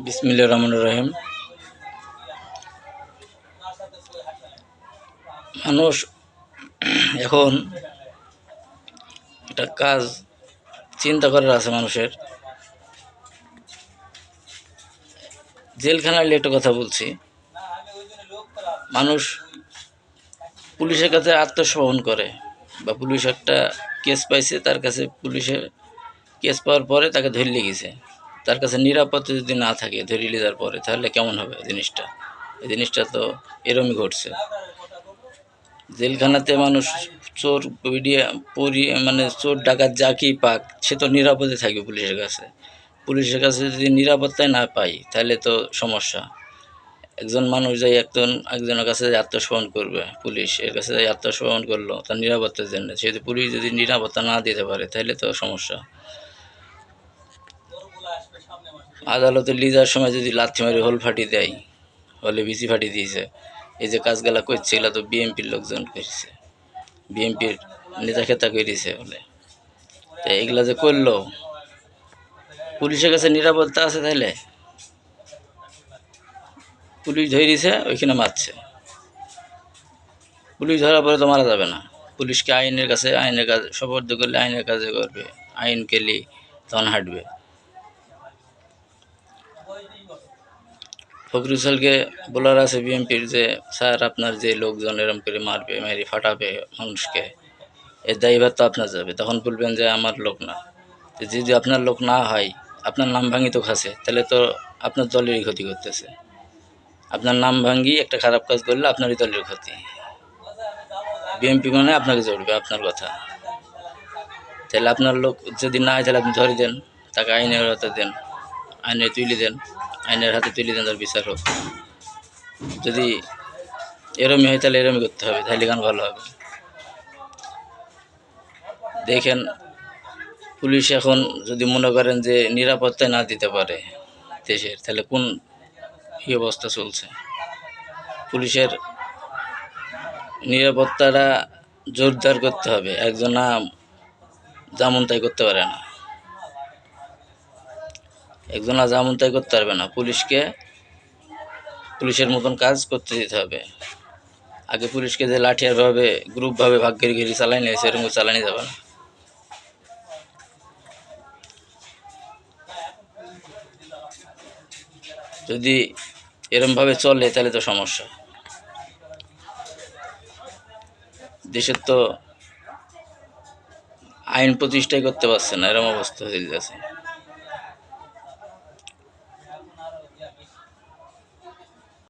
বিসমিল্লা রহমান রহিম। মানুষ এখন একটা কাজ চিন্তা করার আছে মানুষের। জেলখানায় একটা কথা বলছি। মানুষ পুলিশের কাছে আত্মসমর্পণ করে বা পুলিশ একটা কেস পাইছে, তার কাছে পুলিশের কেস পাওয়ার পরে তাকে ধরে গেছে। তার কাছে নিরাপত্তা যদি না থাকে ধরে যাওয়ার পরে, তাহলে কেমন হবে জিনিসটা? এই জিনিসটা তো এরমই ঘটছে। জেলখানাতে মানুষ চোর, পিডিয়া পরি মানে চোর, ডাকাত যা কি পাক, সে তো নিরাপদে থাকবে পুলিশের কাছে। পুলিশের কাছে যদি নিরাপত্তায় না পাই, তাহলে তো সমস্যা। একজন মানুষ যাই একজন, একজনের কাছে আত্মসমর্পণ করবে, পুলিশ এর কাছে যাই আত্মসমর্পণ করল তার নিরাপত্তার জন্য। সে পুলিশ যদি নিরাপত্তা না দিতে পারে, তাহলে তো সমস্যা। আদালতে লিজার সময় যদি লাথি মারি হল ফাটি দেয়, হলে বিচি ফাটি দিয়েছে। এই যে কাজগুলা করছে, এগুলো তো বিএমপির লোকজন করছে। বিএমপির নেতা খেতা করেছে বলে। তো এগুলা যে করল, পুলিশের কাছে নিরাপত্তা আছে তাহলে পুলিশ ধরেছে, ওইখানে মারছে। পুলিশ ধরার পরে তো মারা যাবে না। পুলিশকে আইনের কাছে, আইনের কাজ সবর্দ করলে আইনের কাজে করবে। আইন কেলি তখন হাঁটবে। ফখরুসালকে বলার আছে বিএনপির যে, স্যার, আপনার যে লোকজন এরম করে মারবে, মেরি ফাটাবে মানুষকে, এর দায়ীভার তো আপনার যাবে। তখন বলবেন যে, আমার লোক না। যদি আপনার লোক না হয়, আপনার নাম ভাঙি তো খাসে, তাহলে তো আপনার দলেরই ক্ষতি করতেছে। আপনার নাম ভাঙ্গি, একটা খারাপ কাজ করলে আপনারই দলের ক্ষতি। বিএনপি মানে আপনাকে জড়বে, আপনার কথা। তাহলে আপনার লোক যদি না হয় তাহলে আপনি ধরে দেন, তাকে আইনের হাতে দেন, আইনে তুলে দেন। আইনের হাতে তুলে দেন তার বিচার হোক যদি এরমই হয় তাহলে এরমই করতে হবে, তাহলে গান ভালো হবে। দেখেন, পুলিশ এখন যদি মনে করেন যে নিরাপত্তা না দিতে পারে দেশের, তাহলে কোন কি অবস্থা চলছে? পুলিশের নিরাপত্তাটা জোরদার করতে হবে। একজনা যেমন তাই করতে পারে না। একজনা যেমন তাই করতে পারবে না। পুলিশকে পুলিশের মতন কাজ করতে দিতে হবে। আগে পুলিশকে যে লাঠিয়ারভাবে, গ্রুপভাবে ভাগ করে ঘিরে চালাই নিয়েছে এরকম চালানি যাবে না। যদি এরমভাবে চলে, তাহলে তো সমস্যা। দেশের তো আইন প্রতিষ্ঠাই করতে পারছে না, এরম অবস্থা হয়ে যাচ্ছে।